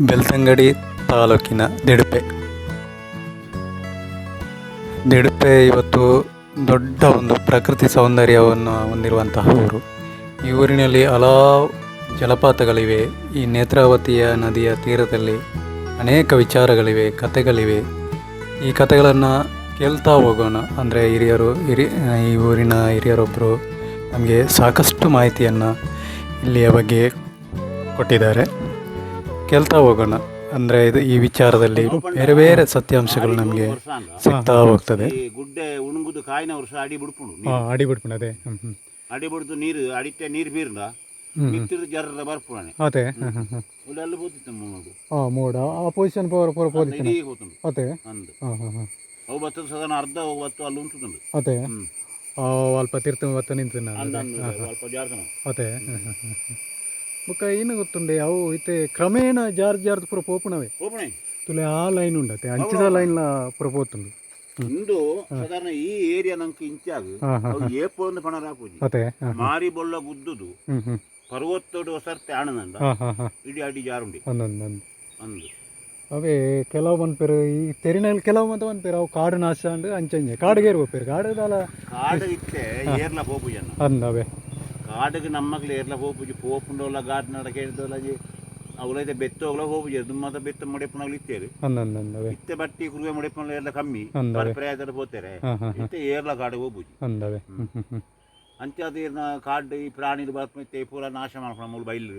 ಬೆಳ್ತಂಗಡಿ ತಾಲೂಕಿನ ದಿಡುಪೆ. ದಿಡುಪೆ ಇವತ್ತು ದೊಡ್ಡ ಒಂದು ಪ್ರಕೃತಿ ಸೌಂದರ್ಯವನ್ನು ಹೊಂದಿರುವಂತಹ ಊರು. ಈ ಊರಿನಲ್ಲಿ ಹಲವು ಜಲಪಾತಗಳಿವೆ. ಈ ನೇತ್ರಾವತಿಯ ನದಿಯ ತೀರದಲ್ಲಿ ಅನೇಕ ವಿಚಾರಗಳಿವೆ, ಕಥೆಗಳಿವೆ. ಈ ಕಥೆಗಳನ್ನು ಕೇಳ್ತಾ ಹೋಗೋಣ. ಅಂದರೆ ಹಿರಿಯರು, ಹಿರಿ, ಈ ಊರಿನ ಹಿರಿಯರೊಬ್ಬರು ನಮಗೆ ಸಾಕಷ್ಟು ಮಾಹಿತಿಯನ್ನು ಇಲ್ಲಿಯ ಬಗ್ಗೆ ಕೊಟ್ಟಿದ್ದಾರೆ. ಕೇಳ್ತಾ ಹೋಗೋಣ. ಅಂದ್ರೆ ಇದು ಈ ವಿಚಾರದಲ್ಲಿ ಬೇರೆ ಬೇರೆ ಸತ್ಯಾಂಶಗಳು ನಮಗೆ ಸಿಗ್ತಾ ಹೋಗ್ತದೆ. ಈ ಗುಡ್ಡೆ ಉಣುಗುದು ಕಾಯಿನ ವರ್ಷ ಅಡಿ ಬಿಡ್ಕೊಂಡು ಅಡಿ ಬಿಡ್ಪುಣ ಅದೇ. ಅಡಿ ಬಿಡ್ದು ನೀರು ಅಡಿತೆ ನೀರು ಬೀರ್ದ ಮಿತ್ತಿರು ಜರ್ರ ಬರ್ಪುಣೆ ಅದೇ ಅಲ್ಲಿ ಹಾಂ ಹಾಂ ಉಲ್ಲೆಲ್ಲ ಬೋತಿತ್ತು ಮೂಡು ಹಾಂ ಮೋಡ. ಆ ಪೊಸಿಷನ್ ಪವರ್ ಇಡೀ ಹೋತುಂಡು. ಅದೇ. ಅವು ಬತ್ತದ ಸದನ ಅರ್ಧ ಹೋಗ್ಬತ್ತು ಅಲ್ಲಿ ಉಂಟುಂಡು ಅದೇ. ಅಲ್ಪ ತೀರ್ಥ ಬತ್ತ ನಿಂತು ಅದೇ. ಬೊಕ್ಕ ಏನು ಗೊತ್ತುಂಡೆ? ಅವು ಇತ್ತೆ ಕ್ರಮೇಣ ಜಾರ್ ಜಾರ್ದು ಪೂರ ಪೋಪುಣವೇ. ಹೋಪಣೆ ತುಲೆ ಆ ಲೈನ್ ಉಂಡತೆ ಅಂಚಿದ ಲೈನ್ಲ ಪೂರ ಪೋತುಂಡು. ಇಂದು ಸಾಧಾರಣ ಈ ಏರಿಯಾ ನಂಗೆ ಇಂಚಾಗ ಹಾಂ ಹಾಂ ಅವು ಏಪೋ ಒಂದು ಪಣ ರಾಪುಜಿ ಹಾಂ ಮಾರಿ ಬೊಳ್ಳ ಗುದ್ದುದು. ಹ್ಞೂ ಪರ್ವತ್ತೋಡು ಹೊಸರ್ತೆ ಆಣನಂದ ಹಾಂ ಹಾಂ ಹಾಂ. ಇಡೀ ಅಡಿ ಜಾರುಂಡಿ. ಒಂದೊಂದು ಒಂದು. ಅಂದು ಅವೇ ಕೆಲವು ಬಂದ್ಪೇರು ಈ ತೆರಿನಲ್ಲಿ ಕೆಲವು ಮಂತ ಬಂದ್ಪೇರು ಅವು ಕಾಡು ನಾಶ ಅಂಡ್ ಅಂಚೆ ಕಾಡಿಗೆ ಇರ್ಬೋಪೇರು ಕಾಡುದಲ್ಲ ಕಾಡು ಇತ್ತೆ ಏರ್ಲ ಪೋಪುಜನ್ನ. ಅಂದವೆ ಕಾಡಿಗೆ ನಮ್ಮಗ್ಲು ಏರ್ಲ ಹೋಪುಜಿ ಪೋಪುಂಡೋಲ್ಲ ಗಾರ್ಡ್ ನಡಕೆ ಹಿಡ್ದೋಲ್ಲ ಅವಳೈತೆ ಬೆತ್ತು ಹೋಗ್ಲ ಹೋಪುಜಿ ದುಮ್ಮದ ಬೆತ್ತ ಮುಡೆಪುನಾಗ್ಲು ಇತ್ತೇರಿ ಇತ್ತೆ ಬಟ್ಟಿ ಕುರುವೆ ಮುಡೆಪುನ ಎಲ್ಲ ಕಮ್ಮಿ. ಅಂದವೆ ಹೋಗ್ತಾರೆ ಇತ್ತೆ ಏರ್ಲ ಕಾಡು ಹೋಗ್ಬೋದು ಅಂದವೆ ಅದು ಏನ ಕಾಡು ಈ ಪ್ರಾಣಿ ಬರ್ತೈತೆ ಪೂರ ನಾಶ ಮಾಡ್ಕೊಂಡು ಮೂಲ ಬೈಲು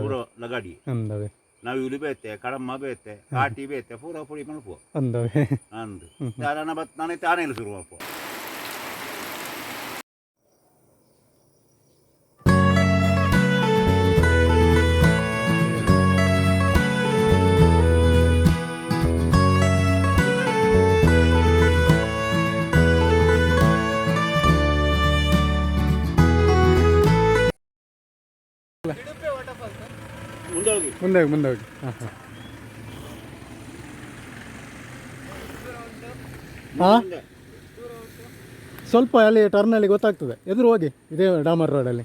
ಪೂರ ಲಗಾಡಿ. ಅಂದವೆ ನಾವು ಇಲ್ಲಿ ಬೇತೆ ಕಡಮ್ಮ ಬೇತೆ ಕಾಟಿ ಬೇತೆ ಪೂರ ಪುಡಿ ಮಾಡ್ಪೋ ಅಂದವೆ ಅಂದು. ಯಾರನ್ನ ಬತ್ ನಾನೇ ತಾನೇ ಇಲ್ಲ ಶುರು ಮಾಡ್ಕೊ ಮುಂದೆ ಹೋಗಿ ಮುಂದೆ ಹೋಗಿ ಮುಂದೆ ಹೋಗಿ ಹಾಂ. ಹಾಂ ಹಾಂ ಮುಂದೆ. ಸ್ವಲ್ಪ ಅಲ್ಲಿ ಟರ್ನಲ್ಲಿ ಗೊತ್ತಾಗ್ತದೆ. ಎದುರು ಹೋಗಿ ಇದೇ ಡಾಮರ್ ರೋಡಲ್ಲಿ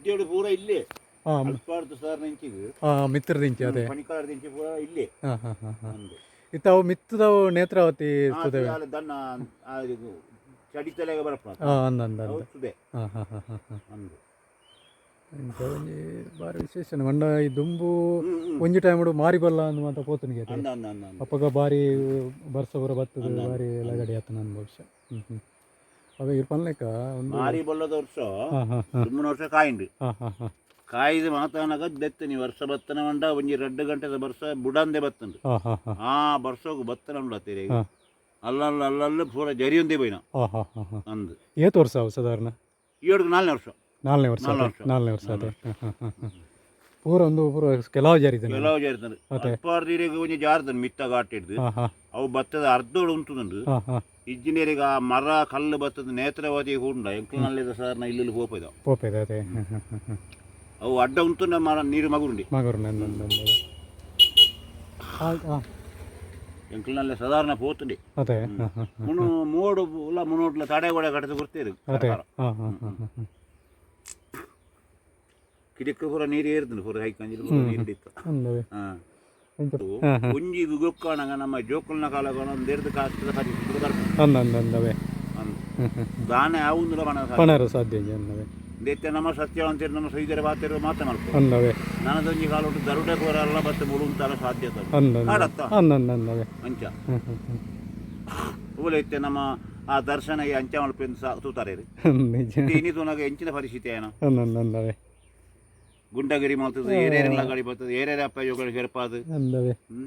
ಅಲ್ಲಿ. ಪೂರ ಇಲ್ಲೇ. ಹಾಂ ಅಲ್ಪಾಡ್ದು ಸರ್ ಇಂಚಿಗೆ ಹಾಂ ಮಿತ್ರದಿಂಚಿ ಅದೇ. ಪಣಿಕಾರದ ಇಂಚಿ ಪೂರ ಇಲ್ಲೇ. ಹಾಂ ಹಾಂ ಹಾಂ ಹಾಂ. ಅಂದು ಇತ್ತವು ಮಿತ್ತದವು ನೇತ್ರಾವತಿ ಆ ಇರ್ತದೆ ಅಲ್ಲಿ ದನ್ನ ಆ ಇದು. ಚಡಿತಲೆಗೆ ಬರಪ್ಪ ಅಂದ ಅಂದ ಇಂಥ ಒಂಜಿ ಬಾರಿ ವಿಶೇಷ. ಮಂಡ ಈ ದುಂಬು. ಒಂಜಿ ಟೈಮ್ ಮಾರಿ ಬಲ್ಲ ಅನ್ನುವಂಥ ಪೋತನಿಗೆ ಅಪ್ಪಗ ಬಾರಿ ಬರ್ಸ ಬರ ಬರ್ತದೆ ಬಾರಿ ಲಗಡಿ ಆತ ನನ್ನ ಭವಿಷ್ಯ ಹ್ಞೂ ಹ್ಞೂ ಅವ ಇರ್ ಪನ್ಲೆಕ್ಕ ಮಾರಿ ಬಲ್ಲದ ವರ್ಷ ಸುಮ್ಮನೆ ವರ್ಷ ಕಾಯಿಂಡು ಕಾಯ್ದು ಮಾತಾನಾಗ ಬೆತ್ತನಿ ವರ್ಷ ಬತ್ತನ ಮಂಡ ಒಂಜಿ ಎರಡು ಗಂಟೆದ ಬರ್ಸ ಬುಡಂದೆ ಬತ್ತಂಡು ಆ ಬರ್ಸೋಗು ಬತ್ತನ ಉಂಡತ್ತೀರಿ ಅಲ್ಲಲ್ಲ ಅಲ್ಲಲ್ಲ ಪೂರ ಹಾಂ ಹಾಂ. ಅಂದು. ಏತು ವರ್ಷ ಅವು ಸಾಧಾರಣ? ಏಳು ನಾಲ್ನೇ ವರ್ಷ. ನಾಲ್ನೇ ವರ್ಷ ನಾಲ್ನೇ ವರ್ಷ. ನಾಲ್ನೇ ವರ್ಷ ಅದೇ. ಪೂರ ಒಂದು ಪೂರ ಕೆಲವು ಜಾರಿದೆ ಕೆಲವು ಜಾರಿತಾನೆ ಜಾರ್ದನ್ ಮಿತ್ತ ಹಾಂ ಹಾಂ. ಅವು ಭತ್ತದ ಅರ್ಧೋಳು ಉಂಟುಂಡು ಹಾಂ ಹಾಂ. ಇಂಜಿನಿಯರಿಗೆ ಆ ಮರ ಕಲ್ಲು ಬತ್ತದ ನೇತ್ರಾವತಿ ಹೂಂಡ ಎಂಕ್ಲನಲ್ಲಿದ ಸರ್ ನಾ ಇಲ್ಲಿ ಹೋಪದ ಪೋಪೆದ ಅದೇ ಹಾಂ ಹಾಂ ಹಾಂ ಹಾಂ ಅವು ಅಡ್ಡ ಉಂಟು ಮರ ನೀರು ಮಗುಂಡಿ ಮಗರು ನನ್ನ ಹಾಂ ಹಾಂ. ಎಂಕ್ಲನಲ್ಲೇ ಸಾಧಾರಣ ಪೋತುಂಡಿ ಅದೇ. ಹಾಂ ಹಾಂ ಮುನು ಮೂಡು ಇಲ್ಲ ಮುನ್ನೋಟ್ಲ ತಡೆ ಕೂಡ ಕಟ್ಟದು ಕೊಡ್ತೀರಿ ಅದೇ. ಹಾಂ ಹಾಂ ಹಾಂ ಹಾಂ ಹಾಂ ಕಿಡಕ್ಕೆ ಪೂರ ನೀರು ಏರ್ತದೆ ಪೂರ ಹೈಕಂಜಿ ನೀರು ಹಿಡಿತು ಅಂದವೆ ಹಾಂ. ಹಾಂ ಹಾಂ ಒಂಜಿ ಗೊಕ್ಕಣಗ ನಮ್ಮ ಜೋಕಲ್ನ ಕಾಲ ಒಂದು ಎರಡು ಕಾಸ್ತದ ಹರಿ ಅಂದ ಅಂದವೆ ದಾನೆ ಆವುಂದಿಲ್ಲ ಬಣ ಪಣರು ಸಾಧ್ಯ ಅಂದವೆ ದೈತ್ಯ ನಮ್ಮ ಸತ್ಯ ಅಂತೇಳಿ ನಮ್ಮ ಸೈದರ ಬಾತಿರು ಮಾತ ಮಾಡ್ಕೊ ಅಂದವೆ ನನ್ನದೊಂಜಿ ಕಾಲ ಉಂಟು ದರುಡೆ ಕೋರಲ್ಲ ಬತ್ತೆ ಮುಳುಂತಾರ ಸಾಧ್ಯತೆ ಅಂದ ಅಂದವೆ ಅಂಚ ಊಲೈತೆ ನಮ್ಮ ಆ ದರ್ಶನಗೆ ಅಂಚ ಮಲ್ಪೆಂದು ತೂತಾರೆ ಇನಿ ನನಗೆ ಹೆಂಚಿನ ಪರಿಸ್ಥಿತಿ ಏನೋ ಅಂದವೆ ಗುಂಡಗಿರಿ ಮಾಡ್ತದೆ ಏರೇರೆಲ್ಲ ಗಾಡಿ ಬರ್ತದೆ ಏರೇರೆ ಅಪ್ಪ ಯೋಗಗಳು ಹೆರ್ಪಾದು ಹ್ಞೂ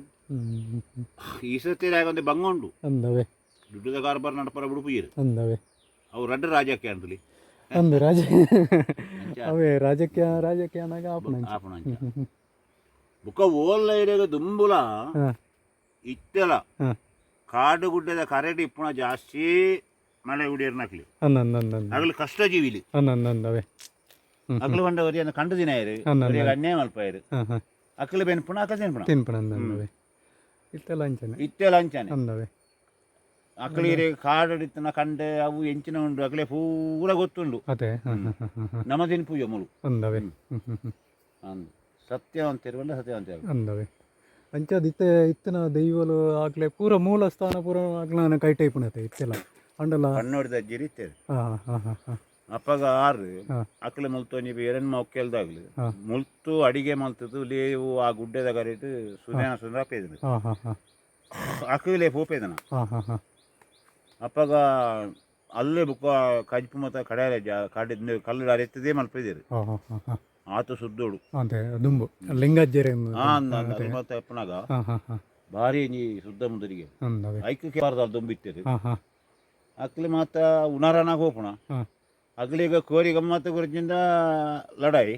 ಈ ಸತಿ ಒಂದು ಬಂಗೊಂಡು ಅಂದವೆ ದುಡ್ಡದ ಕಾರ್ಬಾರ್ ನಡಪರ ಬಿಡುಪುಯಿರು ಅಂದವೆ ಅವು ರಡ್ಡ ರಾಜಕ್ಕೆ ಅಂತಲಿ ಅಂದು ರಾಜ ಅವೇ ರಾಜಕೀಯ ರಾಜಕೀಯ ಅನ್ನಾಗ ಆಪಣ ಆಪಣ ಅಂಚ ಬುಕ್ಕ ಓಲ್ಲ ಇರೆಗ ದುಂಬುಲ. ಇತ್ತೆಲ. ಕಾಡು ಗುಡ್ಡದ ಕರೆಡಿ ಇಪ್ಪುನ ಜಾಸ್ತಿ ಮಳೆ ಉಡಿಯರ್ನಕ್ಲಿ ಅಗಲು ಕಷ್ಟ ಜೀವಿಲಿ ಅಂದ ಅಂದ ಅಂದವೆ ಅಕಲು ಬಂಡ ಒರಿಯನ್ನ ಕಂಡ ದಿನ ಇರು. ಒರಿಯಾಗ ಅನ್ಯಾಯ ಮಲ್ಪ ಇರು ಹಾಂ ಹಾಂ. ಅಕ್ಕಲು ಬೆನ್ ಪುಣ ಅಕ್ಕ ತಿನ್ಪುಣ ತಿನ್ಪುಣ ಅಂದ ಅಂದವೆ ಇತ್ತೆಲ್ಲ ಅಂಚನೆ ಇತ್ತೆಲ ಅಂಚನೆ ಅಂದವೆ ಅಕ್ಕಳಿಗೆ ಕಾಡಡಿತನ ಕಂಡೆ ಅವು ಎಂಚಿನ ಉಂಡು ಅಕ್ಲೆ ಪೂರ ಗೊತ್ತುಂಡು. ಅದೇ. ನಮದಿನ ಪೂಜೆ ಮುಳು. ಅಂದವೆ ಅಂದು ಸತ್ಯ ಸತ್ಯವಂತಿರುವಲ್ಲ ಸತ್ಯವಂತ ಅಂದವೆ ಅಂಚದ ಇತ್ತೆ ಇತ್ತಿನ ದೈವಲು ಆಗ್ಲೇ ಪೂರ ಮೂಲ ಸ್ಥಾನ ಪೂರ ಆಗ್ಲಾನ ಕೈ ಟೈಪ್ ಇತ್ತೆಲ್ಲ. ಅಂಡಲ್ಲ ಕಣ್ಣೋಡಿದ ಅಜ್ಜಿರಿ ಇತ್ತೇವೆ. ಹಾಂ ಹಾಂ ಹಾಂ ಹಾಂ. ಅಪ್ಪಗ ಆರು. ಹಾ. ಅಕ್ಕಲೆ ಮುಲ್ತು ನೀವು ಎರನ್ ಮಕ್ಕಳ್ದಾಗ್ಲಿ ಹಾ. ಮುಲ್ತು ಅಡಿಗೆ ಮಲ್ತದ್ದು ಲೇವು ಆ ಗುಡ್ಡದ ಕರೆಟ್ ಸುಧಾನ ಸುಂದರ ಪೇದನ. ಹಾಂ ಹಾಂ ಹಾಂ. ಅಕ್ಕಲೆ ಪೋಪೇದನ ಹಾಂ ಹಾಂ ಹಾಂ. ಅಪ್ಪಗ ಅಲ್ಲೇ ಬುಕ್ಕ ಕಜ್ಪು ಮತ್ತ ಕಡೆ ಕಾಡಿದ ಕಲ್ಲು ಅರೆತದೇ ಮಲ್ಪಿದ್ದೀರಿ ಆತ ಸುದ್ದೋಡು. ಅದೇ ದುಂಬು. ಲಿಂಗಜ್ಜೆರೆ ಮತ್ತೆ ಅಪ್ಪನಾಗ. ಭಾರಿ ನೀ ಸುದ್ದ ಮುಂದರಿಗೆ. ಐಕ್ಯಕ್ಕೆ ಬಾರದ ದುಂಬಿತ್ತೀರಿ. ಅಕ್ಲಿ ಹಾಂ. ಅಕ್ಲೆ ಮಾತ ಉನಾರನಾಗ ಹೋಗೋಣ ಅಗ್ಲಿಗ ಕೋರಿ ಗಮ್ಮತ್ ಗುರುಜಿಂದ ಲಡಾಯಿ.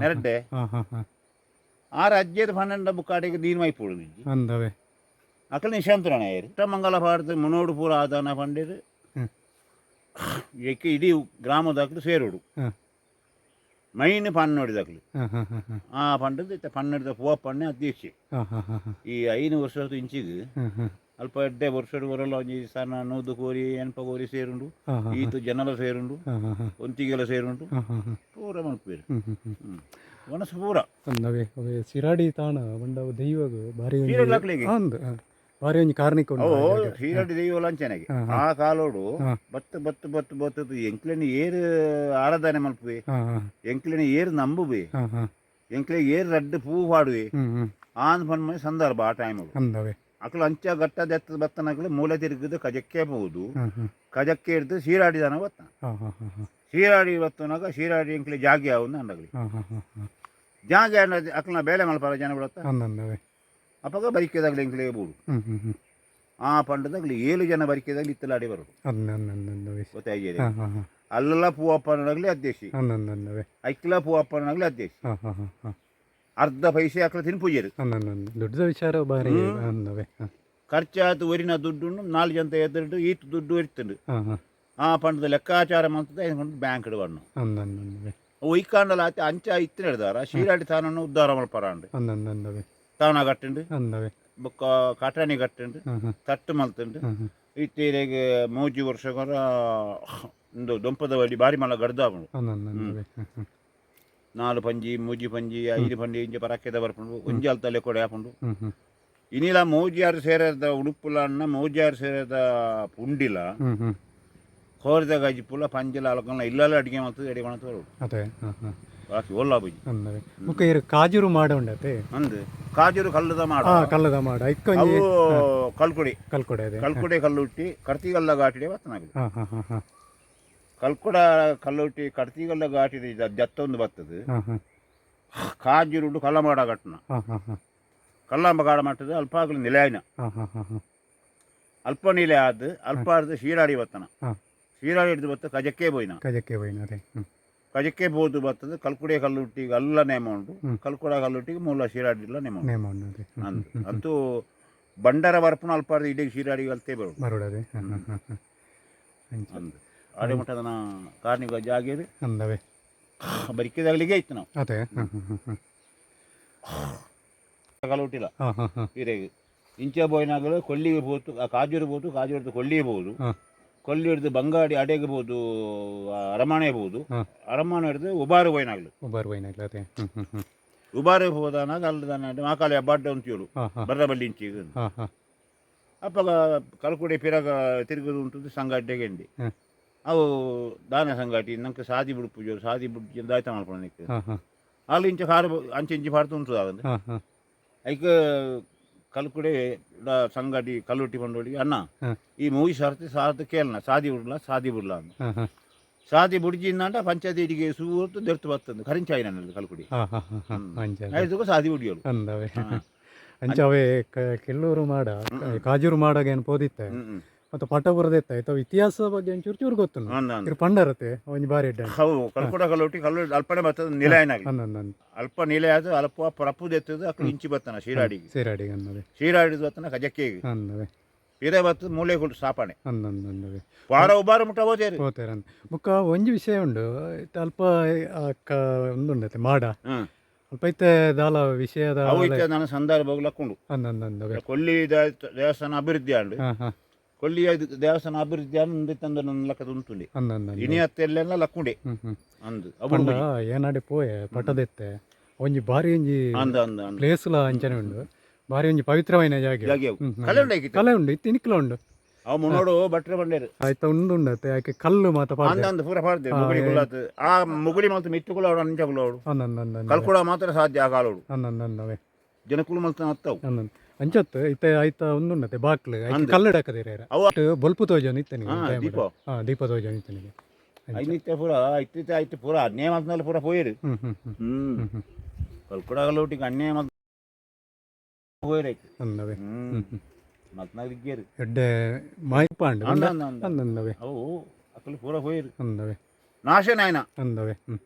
ನೆರಡ್ಡೆ. ಆ ರಾಜ್ಯದ ಪನ್ನೆಂಡ ಬುಕ್ಕಾಡಿಗೆ ನೀನು ಮೈಪೋಡು ಅಂದವೆ ಅಕಲ್ ನಿಶಾಂತರಣ ಏರಿ ഭാരത മുന്നോട് ಮುನೋಡು ಪೂರ ಆದಾನ ಪಂಡಿರು ಹ್ಮ್. ಏಕೆ ಇಡೀ ಗ್ರಾಮದಾಗ್ಲು ಸೇರೋಡು ಮೈನ್ ಪನ್ನೋಡಿದಾಗ್ಲು ಆ ಪಂಡದ ಪನ್ನೆಡ್ದ ಪೂವ ಪಣ್ಣೆ ಅಧ್ಯಕ್ಷೆ ಈ ಐದು ವರ್ಷದ ಇಂಚಿಗೆ ಅಲ್ಪ ಎಡ್ಡೆ ವರ್ಷದ ಬರಲ್ಲ ಒಂಜಿ ಸಣ್ಣ ನೂದು ಕೋರಿ ಎನ್ಪ ಕೋರಿ ಸೇರುಂಡು ಈತು ಜನಲ ಸೇರುಂಡು ಒಂತಿಗೆಲ ಸೇರುಂಡು ಪೂರ ಮಲ್ಪೇರು ಒಣಸು ಪೂರ ಸಿರಾಡಿ ತಾಣ ಬಂಡವು ದೈವಗ ಭಾರಿ ಕಾರಣಿಕ ಉಂಡು ಅವು. ಹೀರಡಿ ಆ ಕಾಲೋಡು ಬತ್ತ ಬತ್ತು ಬತ್ತು ಬತ್ತು ಬತ್ತು. ಎಂಕ್ಲೆನಿ ಏರು ಆರಾಧನೆ ಮಲ್ಪುವೆ. ಎಂಕ್ಲೆನಿ ಏರು ನಂಬುವೆ. ಎಂಕ್ಲೆ ಏರು ರಡ್ಡು ಪೂ ಪಾಡುವೆ ಆನ್ ಫನ್ ಮನೆ ಸಂದರ್ಭ ಆ ಟೈಮ್ ಅಕ್ಲು ಅಂಚ ಗಟ್ಟ ದೆತ್ತ ಬತ್ತನಕ್ಲು ಮೂಲೆ ತಿರುಗಿದ್ದು ಕಜಕ್ಕೆ ಬಹುದು. ಕಜಕ್ಕೆ ಹಿಡಿದು ಶೀರಾಡಿ ದನ ಬತ್ತ ಶೀರಾಡಿ ಸೀರಾಡಿ ಬತ್ತನಾಗ ಸೀರಾಡಿ ಎಂಕ್ಲೆ ಜಾಗಿ ಅವನ್ನ ಅಂಡಗ್ಲಿ. ಜಾಗ ಅಕ್ಲನ ಬೇಳೆ ಮಲ್ಪಾರ ಜನ ಬಿಡತ್ತ ಅಂದಂದವೆ ಬರಿಕೆದಾಗಲಿ ಎಂಕ್ಲೆ ಹ್ಞೂ ಆ ಪಂಡದಾಗಲಿ ಏಳು ಜನ ಬರಿಕೆದಾಗ್ಲಿ ಇತ್ತಲಾಡಿ ಬರೋದು ಗೊತ್ತಾಗಿದೆ ಅಲ್ಲೆಲ್ಲ ಪೂವಪ್ಪನಾಗ್ಲಿ ಅಧ್ಯಕ್ಷಿ ಐಕ್ಲ ಪೂವಪ್ಪನಾಗ್ಲಿ ಅಧ್ಯಕ್ಷ ಅರ್ಧ ಪೈಸೆ ಅಕ್ಲ ತಿನ್ ದೊಡ್ಡದ ವಿಚಾರ ಬಾರಿ ಖರ್ಚಾತು ಒರಿನ ದುಡ್ಡು ನಾಲ್ಕು ಜನ ಎದುರು ಈಟ್ ದುಡ್ಡು ಇರ್ತದೆ ಆ ಪಂಡದ ಲೆಕ್ಕಾಚಾರ ಇದ್ಕೊಂಡು ಬ್ಯಾಂಕ್ ಅಂದಂದಂದವೆ ಒಯ್ಕಾಂಡಲ ಆತ ಅಂಚ ಇತ್ತು ನಡೆದಾರ ಶೀರಾಡಿ ತಾನನ್ನು ಉದ್ಧಾರ ಮಾಡ್ಪಾರ ಅಂದಂದಂದವೆ ಹಾಂ ತಟ್ಟು ಮಲ್ತುಂಡು. ಹಾಂ ಹಾಂ ಇತ್ತೀರೆಗೆ ಮೂಜಿ ವರ್ಷಗಳ ಒಂದು ದೊಂಪದ ಬಡಿ ಬಾರಿ ಮಲ್ಲ ಗಡ್ದಾಪುಂಡು ಅಂದಂದಂದವೆ ನಾಲ್ ಹಾಂ ನಾಲು ಪಂಜಿ ಮೂಜಿ ಪಂಜಿ ಐದು ಪಂಜಿ ಇಂಚ ಪರಕ್ಕೆದ ಬರ್ಪುಂಡು. ಒಂಜಿ ಅಲ್ತಲೆ ಕೊಡೆ ಹಾಪುಂಡು. ಇನ್ನಿಲ ಮೌಜಿಯಾರು ಸೇರದ ಉಡುಪುಲನ್ನ ಮೌಜಿಯಾರು ಸೇರದ ಪುಂಡಿಲ ಕೋರಿದ ಗಜಿ ಪುಲ ಪಂಜಲ ಅಲಕಲ್ಲ ಇಲ್ಲಲ್ಲ ಅಡಿಗೆ ಅದೇ ಹಾಂ ಹಾಂ ಬಾಕಿ ಒಲ್ಲ ಬುಜಿ ಮುಖ ಕಾಜೂರು ಮಾಡ ಉಂಡತೆ? ಅಂದ್. ಕಾಜೂರು ಕಲ್ಲದ ಮಾಡ. ಕಲ್ಲದ ಮಾಡ. ಕಲ್ಕುಡಿ. ಕಲ್ಕುಡೆ ಕಲ್ಕುಡೆ ಕಲ್ಕುಡಿ ಕಲ್ಲುಟ್ಟಿ ಕರ್ತಿಗಲ್ಲ ಗಾಟಿಡೆ ಬತ್ತನ ಹಾಂ ಹಾಂ ಹಾಂ ಹಾಂ. ಕಲ್ಕುಡ ಕಲ್ಲುಟ್ಟಿ ಕರ್ತಿಗಲ್ಲ ಗಾಟಿದೆ ಜತ್ತೊಂದು ಬತ್ತದು. ಹಾಂ ಹಾಂ. ಕಾಜೂರುಡು ಕಲ್ಲಮಾಡ ಘಟನ. ಹಾಂ ಹಾಂ ಹಾಂ. ಕಲ್ಲಂಬಗಾಡ ಮಟ್ಟದ ಅಲ್ಪ ಆಗಲಿ ನಿಲಯನ. ಹಾಂ ಹಾಂ ಹಾಂ ಹಾಂ. ಅಲ್ಪ ನಿಲೆ ಆದ ಅಲ್ಪ ಆಡ್ದು ಶೀರಾಡಿ ಬತ್ತನ. ಹಾಂ. ಶೀರಾಡಿ ಹಿಡಿದು ಬತ್ತ ಕಜಕ್ಕೆ ಬೋಯ್ನ. ಕಜಕ್ಕೆ ಬೋಯ್ನ ರೀ ಹ್ಞೂ ಕಜಕ್ಕೆ ಬೋದು ಬರ್ತದೆ ಕಲ್ಕುಡೆ ಕಲ್ಲುಟ್ಟಿಗೆ ಅಲ್ಲ ನೇಮ ಉಂಟು. ಹ್ಮ್. ಕಲ್ಕುಡ ಕಲ್ಲುಟ್ಟಿಗೆ ಮೂಲ ಶೀರಾಡಿಲ್ಲ ನೇಮ ಹ್ಞೂ ಅಂತೂ ಬಂಡರ ಬರ್ಪಣ ಅಲ್ಪಾರ್ದು ಇಡೀ ಶಿರಾಡಿ ಅಲ್ತೇ ಬರೋದು. ಅಂದ್. ಆಡೆ ಮಟ್ಟದ ನಾ ಕಾರ್ನಿಗ ಜಾಗೇರಿ ಅಂದವೆ. ಬರಿಕೆದಾಗಲಿಗೆ ಇತ್ತು ನಾವು. ಅದೇ. ಹಾಂ ಹೀರೆಗೆ ಇಂಚ ಬೋಯ್ನಾಗಲು ಕೊಲ್ಲಿಗೆ ಬೋದು ಕಾಜು ಇರ್ಬೋದು ಕಾಜು ಕಾಜೂರು ಹಿಡಿದು ಕೊಲ್ಲಿಗೆ ಬೋದು. ಹಾಂ ಕೊಲ್ಲಿ ಹಿಡಿದು ಬಂಗಾಡಿ ಅಡೆಗಬಹುದು ಅರಮನೆ ಬೋದು ಹಾಂ. ಅರಮನೆ ಹಿಡಿದು ಉಬಾರು ಬೋಯ್ನಾಗ್ಲು ಒಬ್ಬರು ಬೈನಾಗ್ಲ ಅದೇ. ಹ್ಞೂ ಹ್ಞೂ ಹ್ಞೂ ಉಬಾರು ಹೋದಾನಾಗ ಅಲ್ಲದಾನ ಮಾಕಾಲೆ ಅಬ್ಬಾಡ್ಡ ಅಂತೇಳು ಹಾಂ ಹಾಂ. ಬರ್ರ ಬಲ್ಲಿ ಇಂಚಿಗೆ ಹಾಂ ಹಾಂ. ಅಪ್ಪಗ ಕಲ್ಕುಡೆ ಪಿರಗ ತಿರುಗುದು ಉಂಟು ಸಂಗಾಟೆ ಗೆಂಡಿ ಅವು ದಾನ ಸಂಗಾಟಿ ನಂಗೆ ಸಾದಿ ಬಿಡು ಪೂಜೆ ಸಾದಿ ಬಿಡು ದಾಯ್ತ ಮಾಡ್ಕೊಂಡು ನಿಕ್ಕೆ ಹಾಂ ಹಾಂ. ಅಲ್ಲಿ ಇಂಚ ಹಾರು ಅಂಚೆ ಇಂಚಿ ಪಾಡ್ತು ಉಂಟು ಹಾಂ ಹಾಂ. ಐಕ ಕಲ್ಕುಡೆ ಸಂಗಡಿ ಕಲ್ಲುಟ್ಟಿ ಬಂಡೋಡಿ ಅಣ್ಣ ಈ ಮೂವಿ ಸಾರ್ತಿ ಸಾರ್ತಿ ಕೇಳ ಸಾದಿ ಬಿಡ್ಲ ಸಾದಿ ಬಿಡ್ಲ ಅಂತ ಸಾದಿ ಬುಡ್ಜಿಂದ ಪಂಚಾಯತಿಗೆ ಸೂರ್ತು ದೆರ್ತು ಬರ್ತದೆ ಕರಿಂಚಾಯಿ ನನ್ನ ಕಲ್ಕುಡಿ. ಐದಕ್ಕೂ ಸಾದಿ ಬುಡಿಯೋಳು ಅಂದವೆ. ಅಂಚ ಅವೆ ಕ- ಕೆಲ್ಲೂರು ಮಾಡ ಕಾಜೂರು ಮಾಡಾಗ ಏನು ಪೋದಿತ್ತೆ? ಮತ್ತು ಪಟಪುರದ ಎತ್ತ ಇತ್ತ. ಇತಿಹಾಸ ಬಗ್ಗೆ ಒಂಚೂರು ಚೂರು ಗೊತ್ತಿಲ್ಲ ಇವ್ರು ಪಂಡರತೆ ಒಂಜಿ ಬಾರಿ ಎಡ್ಡ ಹೌದು ಕಲ್ಕುಡ ಕಲ್ಲೊಟ್ಟಿ ಕಲ್ಲು ಅಲ್ಪನೆ ಬರ್ತದ ನಿಲಯನಾಗಿ ಅಲ್ಪ ನಿಲಯ ಅದು ಅಲ್ಪ ಪ್ರಪುದ ಎತ್ತದ ಅಕ್ಕ ಇಂಚಿ ಬತ್ತನ ಶಿರಾಡಿಗೆ. ಶೀರಾಡಿಗೆ ಅನ್ನದೆ ಶಿರಾಡಿ ಬತ್ತನ ಕಜಕ್ಕೆಗೆ ಅನ್ನದೆ ಇದೇ ಬತ್ತು ಮೂಲೆ ಕೊಟ್ಟು ಸ್ಥಾಪನೆ ಅಂದವೆ. ವಾರ ಒಬ್ಬಾರು ಮುಟ್ಟ ಹೋತೇರಿ. ಹೋತೇರ ಒಂಜಿ ವಿಷಯ ಉಂಡು ಅಲ್ಪ ಅಕ್ಕ ಒಂದುಂಡತೆ ಮಾಡ. ಅಲ್ಪ ಇತ್ತೆ ದಾಲ ವಿಷಯದ ಅವು ಇತ್ತೆ ನನ್ನ ಸಂದರ್ಭಗಳು ಹಾಕೊಂಡು ಕೊಲ್ಲಿ ದೇವಸ್ಥಾನ ಅಭಿವೃದ್ಧಿ ಆಂಡು ಹಾಂ ಹಾಂ ಕೊಲ್ಲಿಯ ಇದು ದೇವಸ್ಥಾನ ಅಭಿವೃದ್ಧಿ ಅಂದು ತಂದು ನನ್ನ ಲಕ್ಕದ ಉಂಟು ಅಂದಂದಂದ ಇನಿ ಹತ್ತೆಲ್ಲೆಲ್ಲ ಲಕ್ಕುಂಡೆ. ಅಂದು ಪಂಡ ಏನಾಡಿ ಪೋಯೆ ಪಟ್ಟದೆತ್ತೆ ಒಂಜಿ ಬಾರಿ ಒಂಜಿ ಅಂದ ಅಂದ ಅಂದ. ಪ್ಲೇಸ್ಲ ಅಂಚನೆ ಉಂಡು. ಬಾರಿ ಒಂಜಿ ಪವಿತ್ರವಾಯಿನ ಜಾಗೆ. ಕಲೆ ಉಂಡು ಕಲೆ ಉಂಡು ಇತ್ತು ಇನಿಕ್ಲ ಉಂಡು ಅವ ಮುನ್ನೋಡು ಬಟ್ರೆ ಬಂಡೇರು. ಆಯ್ತಾ ಉಂಡು ಉಂಡತ್ತೆ ಯಾಕೆ ಕಲ್ಲು ಮಾತ ಅಂದ ಅಂದ ಪೂರ ಪಾಡ್ದೆ. ಮುಗುಳಿ ಕುಲಾತ್ ಆ ಮುಗುಳಿ ಮಂತ ಮಿತ್ತು ಅವಡು ಅಂಚ ಕುಲೋಡು ಅಂದ ಕಲ್ಕುಳ ಮಾತ್ರ ಸಾಧ್ಯ ಆ ಕಾಲೋಡು ಅನ್ನಂದವೇ ಜನಕುಲು ಮಲ್ತ ಹತ್ತವು ಅಂಚತ್ತು ಇತ್ತೆ ಐತ ಉಂಡುಂಡತ್ತೆ ಬಾಕ್ಲು ಕಲ್ಲಡ ಕಲ್ಲು ಬಲ್ಪು ತೋಜನ್ ಇತ್ತನಿಗೆ ಹಾ, ದೀಪ. ತೋಜನ್ ಇತ್ತನಿಗೆ ಐನಿತ್ಯ ಪೂರ ಇತ್ತಿತ್ತ ಐತಿ ಪೂರ ಅನ್ಯಾಯ ಮಲ್ತನಲ್ಲಿ ಪೂರ ಹ್ಮ್ ಹ್ಮ್ ಕಲ್ಕೊಡಗಲೋಟಿಗೆ ಅನ್ನವೇ ಹ್ಮ್ ಹ್ಮ್. ಹ್ಮ್. ಮತ್ನಾಗಿದ್ದೇರು ಎಡ್ಡೆ ಮಾಯ್ಪಾಂಡು ಅಂದ ಅಂದ ಅಂದ. ಅನ್ನಂದವೇ ಅವು ಅಕ್ಕಲು ಪೂರ ಪೋಯಿರು. ಅಂದವೆ. ನಾಶನಾಯನ ಹ್ಮ್.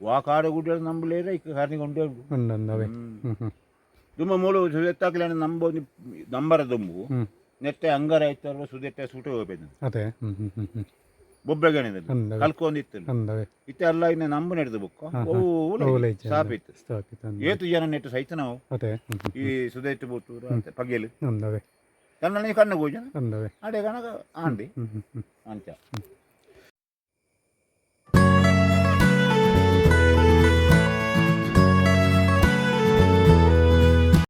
ವಾ ಕಾಡು ಗುಡ್ಡ ನಂಬಲೇರ ಇಕ್ಕ ಕಾರ್ನಿಗೆ ಉಂಟು ಅನ್ನಂದವೇ ಹ್ಮ್. ದುಮ್ಮ ಮೂಲು ಅಂದ್ರೆ ನಂಬ ನಂಬರ ದುಂಬು ನೆತ್ತೆ ನೆಟ್ಟೆ ಅಂಗಾರ ಐತಾರ ಸುದೆಟ್ಟೆ ಸುಟ್ಟು ಹೋಗ್ಬೇಕು ಅದೇ. ಬೊಬ್ಬೆಗಣಿದಲ್ಲಿ ಕಲ್ಕೊಂಡಿತ್ತು ಇತ್ತೆ ಅಲ್ಲ ಇನ್ನ ನಂಬು ನಡೆದು ಬುಕ್ಕ. ಇಜ್ಜೆ ಸಾಪಿತ್ತು. ಏತು ಜನ ನೆಟ್ಟು ಸಹಿತ ನಾವು. ಈ ಸುದೆಟ್ಟು ಬೂತೂರ ಅಂತ ಪಗೆಲು. ಕಣ್ಣು ಗೋಜನ ಅಡೆ ಕಣಗ ಆಂಡಿ. ಅಂಚ ಹ್ಮ್.